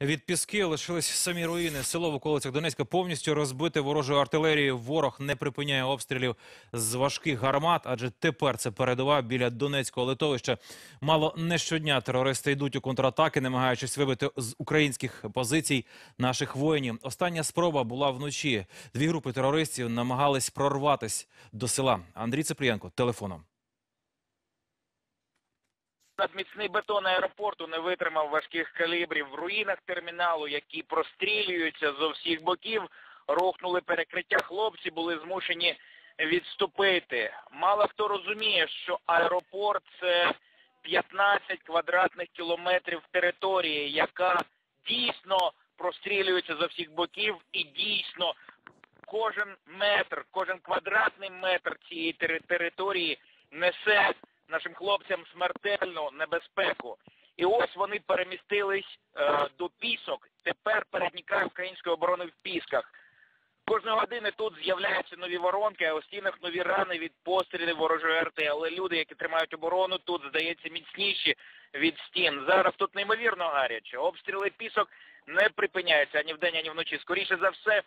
Від піски лишились самі руїни. Село в околицях Донецька повністю розбите ворожою артилерією. Ворог не припиняє обстрілів з важких гармат, адже тепер це передова біля Донецького литовища. Мало не щодня терористи йдуть у контратаки, намагаючись вибити з українських позицій наших воїнів. Остання спроба була вночі. Дві групи терористів намагались прорватись до села. Андрій Цеплієнко телефоном. Надміцний бетон аеропорту не витримав важких калібрів. В руїнах терміналу, які прострілюються з усіх боків, рухнули перекриття. Хлопці були змушені відступити. Мало хто розуміє, що аеропорт це 15 квадратних кілометрів території, яка дійсно прострілюється з усіх боків і дійсно кожен метр, кожен квадратний метр цієї території несе нашим хлопцям смертельну небезпеку. І ось вони перемістились е, до пісок. Тепер переднікає української оборони в пісках. Кожної години тут з'являються нові воронки, а у стінах нові рани від пострілів ворожої арти. Але люди, які тримають оборону, тут здається міцніші від стін. Зараз тут неймовірно гаряче. Обстріли пісок не припиняються ані вдень, ані вночі. Скоріше за все,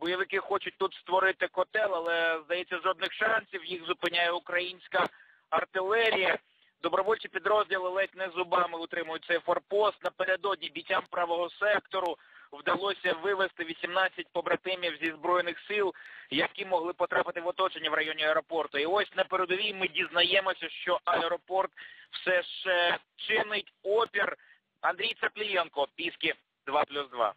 бойовики хочуть тут створити котел, але здається, жодних шансів. Їх зупиняє українська артилерія. Добровольчі підрозділи ледь не зубами утримують цей форпост. Напередодні бійцям правого сектору вдалося вивести 18 побратимів зі збройних сил, які могли потрапити в оточення в районі аеропорту. І ось на передовій ми дізнаємося, що аеропорт все ще чинить опір. Андрій Цаплієнко, Піски 2+,2.